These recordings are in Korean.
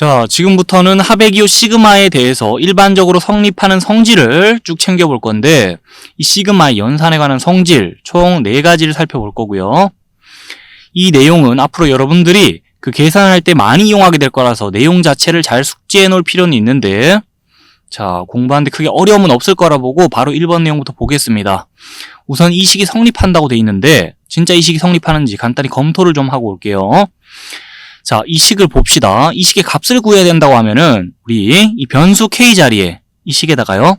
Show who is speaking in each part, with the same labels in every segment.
Speaker 1: 자, 지금부터는 하베기오 시그마에 대해서 일반적으로 성립하는 성질을 쭉 챙겨볼 건데, 이 시그마의 연산에 관한 성질 총 4가지를 살펴볼 거고요. 이 내용은 앞으로 여러분들이 그 계산할 때 많이 이용하게 될 거라서 내용 자체를 잘 숙지해 놓을 필요는 있는데, 자, 공부하는데 크게 어려움은 없을 거라 보고 바로 1번 내용부터 보겠습니다. 우선 이 식이 성립한다고 돼 있는데, 진짜 이 식이 성립하는지 간단히 검토를 좀 하고 올게요. 자, 이 식을 봅시다. 이 식의 값을 구해야 된다고 하면은 우리 이 변수 k 자리에 이 식에다가요.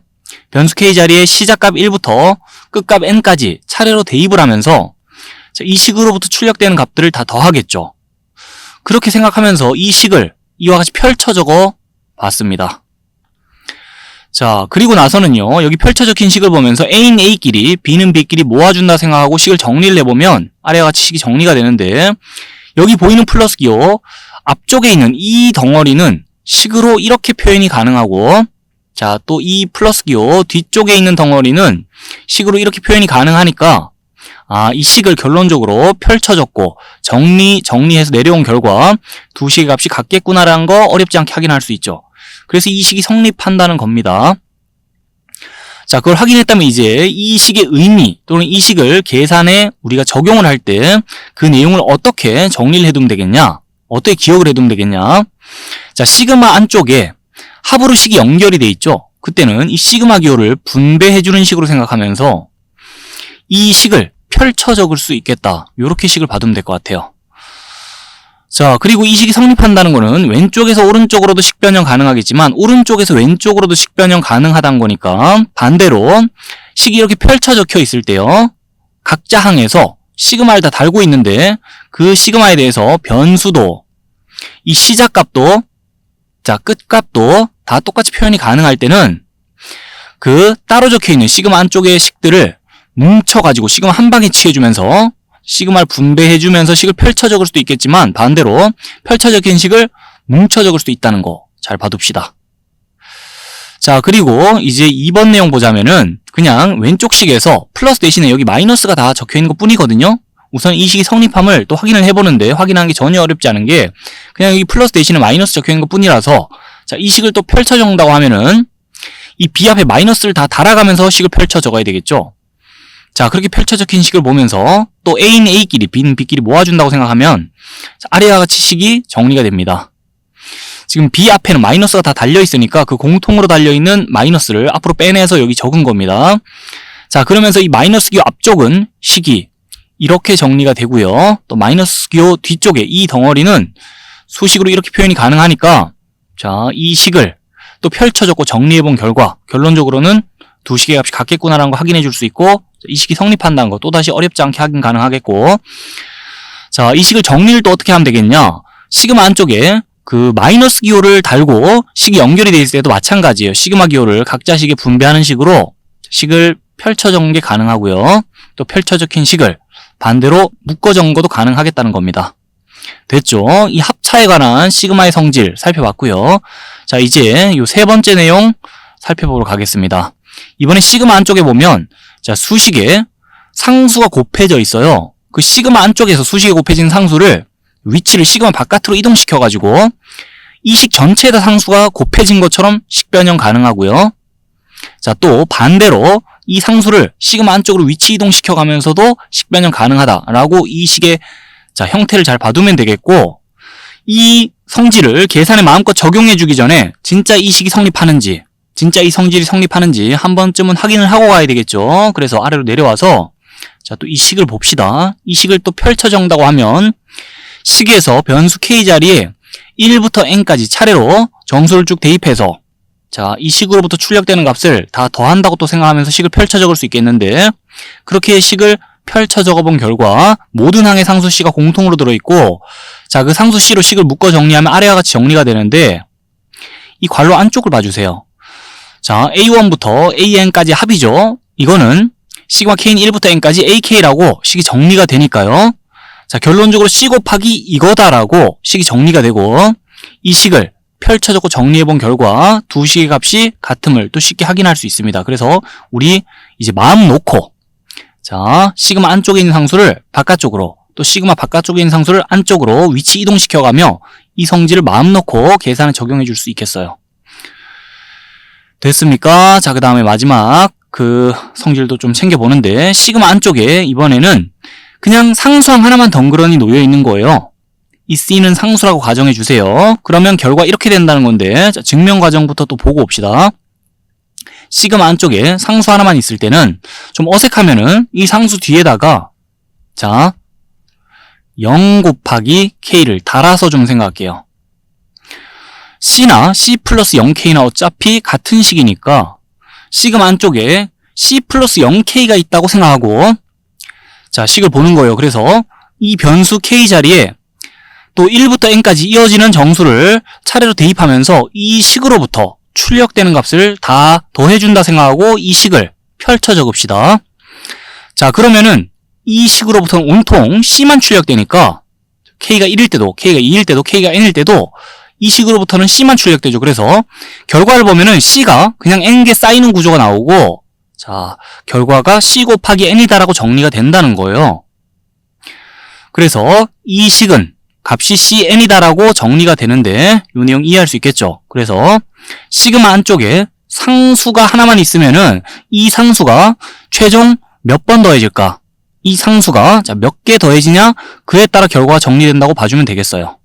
Speaker 1: 변수 k 자리에 시작값 1부터 끝값 n까지 차례로 대입을 하면서 자, 이 식으로부터 출력되는 값들을 다 더하겠죠. 그렇게 생각하면서 이 식을 이와 같이 펼쳐 적어 봤습니다. 자, 그리고 나서는요, 여기 펼쳐 적힌 식을 보면서 A는 A끼리, B는 B끼리 모아준다 생각하고 식을 정리를 해보면 아래와 같이 식이 정리가 되는데, 여기 보이는 플러스 기호 앞쪽에 있는 이 덩어리는 식으로 이렇게 표현이 가능하고 자, 또 이 플러스 기호 뒤쪽에 있는 덩어리는 식으로 이렇게 표현이 가능하니까 아, 이 식을 결론적으로 펼쳐졌고 정리 정리해서 내려온 결과 두 식의 값이 같겠구나라는 거 어렵지 않게 확인할 수 있죠. 그래서 이 식이 성립한다는 겁니다. 자, 그걸 확인했다면 이제 이 식의 의미 또는 이 식을 계산에 우리가 적용을 할 때 그 내용을 어떻게 정리를 해두면 되겠냐? 어떻게 기억을 해두면 되겠냐? 자, 시그마 안쪽에 합으로 식이 연결이 돼 있죠? 그때는 이 시그마 기호를 분배해주는 식으로 생각하면서 이 식을 펼쳐 적을 수 있겠다. 이렇게 식을 받으면 될 것 같아요. 자, 그리고 이 식이 성립한다는 거는 왼쪽에서 오른쪽으로도 식변형 가능하겠지만 오른쪽에서 왼쪽으로도 식변형 가능하다는 거니까 반대로 식이 이렇게 펼쳐 적혀 있을 때요. 각자 항에서 시그마를 다 달고 있는데 그 시그마에 대해서 변수도 이 시작값도 자, 끝값도 다 똑같이 표현이 가능할 때는 그 따로 적혀 있는 시그마 안쪽의 식들을 뭉쳐가지고 시그마 한 방에 취해주면서 시그마를 분배해주면서 식을 펼쳐 적을 수도 있겠지만 반대로 펼쳐 적힌 식을 뭉쳐 적을 수도 있다는 거 잘 봐둡시다. 자 그리고 이제 2번 내용 보자면은 그냥 왼쪽 식에서 플러스 대신에 여기 마이너스가 다 적혀 있는 것 뿐이거든요. 우선 이 식이 성립함을 또 확인을 해보는데 확인하는 게 전혀 어렵지 않은 게 그냥 여기 플러스 대신에 마이너스 적혀 있는 것 뿐이라서 자 이 식을 또 펼쳐 적는다고 하면은 이 B 앞에 마이너스를 다 달아가면서 식을 펼쳐 적어야 되겠죠. 자, 그렇게 펼쳐 적힌 식을 보면서 또 A는 A끼리, B는 B끼리 모아준다고 생각하면 자, 아래와 같이 식이 정리가 됩니다. 지금 B 앞에는 마이너스가 다 달려있으니까 그 공통으로 달려있는 마이너스를 앞으로 빼내서 여기 적은 겁니다. 자, 그러면서 이 마이너스 기호 앞쪽은 식이 이렇게 정리가 되고요. 또 마이너스 기호 뒤쪽에 이 덩어리는 수식으로 이렇게 표현이 가능하니까 자, 이 식을 또 펼쳐졌고 정리해본 결과 결론적으로는 두 식의 값이 같겠구나라는 거 확인해 줄 수 있고 이 식이 성립한다는 거 또다시 어렵지 않게 확인 가능하겠고 자, 이 식을 정리를 또 어떻게 하면 되겠냐 시그마 안쪽에 그 마이너스 기호를 달고 식이 연결이 돼 있을 때도 마찬가지예요. 시그마 기호를 각자 식에 분배하는 식으로 식을 펼쳐 적는 게 가능하고요. 또 펼쳐 적힌 식을 반대로 묶어 적는 것도 가능하겠다는 겁니다. 됐죠? 이 합차에 관한 시그마의 성질 살펴봤고요. 자, 이제 이 세 번째 내용 살펴보러 가겠습니다. 이번에 시그마 안쪽에 보면 자, 수식에 상수가 곱해져 있어요. 그 시그마 안쪽에서 수식에 곱해진 상수를 위치를 시그마 바깥으로 이동시켜 가지고 이 식 전체에다 상수가 곱해진 것처럼 식변형 가능하고요. 자, 또 반대로 이 상수를 시그마 안쪽으로 위치 이동시켜 가면서도 식변형 가능하다라고 이 식의 자, 형태를 잘 봐두면 되겠고 이 성질을 계산에 마음껏 적용해 주기 전에 진짜 이 식이 성립하는지 진짜 이 성질이 성립하는지 한 번쯤은 확인을 하고 가야 되겠죠. 그래서 아래로 내려와서 자, 또 이 식을 봅시다. 이 식을 또 펼쳐 적는다고 하면 식에서 변수 k 자리에 1부터 n까지 차례로 정수를 쭉 대입해서 자, 이 식으로부터 출력되는 값을 다 더한다고 또 생각하면서 식을 펼쳐 적을 수 있겠는데 그렇게 식을 펼쳐 적어 본 결과 모든 항의 상수 c가 공통으로 들어있고 자, 그 상수 c로 식을 묶어 정리하면 아래와 같이 정리가 되는데 이 괄호 안쪽을 봐주세요. 자, A1부터 AN까지 합이죠. 이거는 시그마 K는 1부터 N까지 AK라고 식이 정리가 되니까요. 자, 결론적으로 C 곱하기 이거다라고 식이 정리가 되고 이 식을 펼쳐졌고 정리해본 결과 두 식의 값이 같음을 또 쉽게 확인할 수 있습니다. 그래서 우리 이제 마음 놓고 자, 시그마 안쪽에 있는 상수를 바깥쪽으로 또 시그마 바깥쪽에 있는 상수를 안쪽으로 위치 이동시켜가며 이 성질을 마음 놓고 계산에 적용해 줄 수 있겠어요. 됐습니까? 자, 그 다음에 마지막 그 성질도 좀 챙겨보는데 시그마 안쪽에 이번에는 그냥 상수항 하나만 덩그러니 놓여 있는 거예요. 이 C는 상수라고 가정해 주세요. 그러면 결과 이렇게 된다는 건데 자, 증명 과정부터 또 보고 옵시다. 시그마 안쪽에 상수 하나만 있을 때는 좀 어색하면은 이 상수 뒤에다가 자, 0 곱하기 K를 달아서 좀 생각할게요. C나 C 플러스 0K나 어차피 같은 식이니까 시그마 안쪽에 C 플러스 0K가 있다고 생각하고 자, 식을 보는 거예요. 그래서 이 변수 K 자리에 또 1부터 n까지 이어지는 정수를 차례로 대입하면서 이 식으로부터 출력되는 값을 다 더해준다 생각하고 이 식을 펼쳐 적읍시다. 자, 그러면은 이 식으로부터는 온통 C만 출력되니까 K가 1일 때도, K가 2일 때도, K가 n일 때도 이 식으로부터는 C만 출력되죠. 그래서 결과를 보면은 C가 그냥 n개 쌓이는 구조가 나오고 자, 결과가 C 곱하기 n이다라고 정리가 된다는 거예요. 그래서 이 식은 값이 CN이다라고 정리가 되는데 이 내용 이해할 수 있겠죠. 그래서 시그마 안쪽에 상수가 하나만 있으면은 이 상수가 최종 몇 번 더해질까? 이 상수가 몇 개 더해지냐? 그에 따라 결과가 정리된다고 봐주면 되겠어요.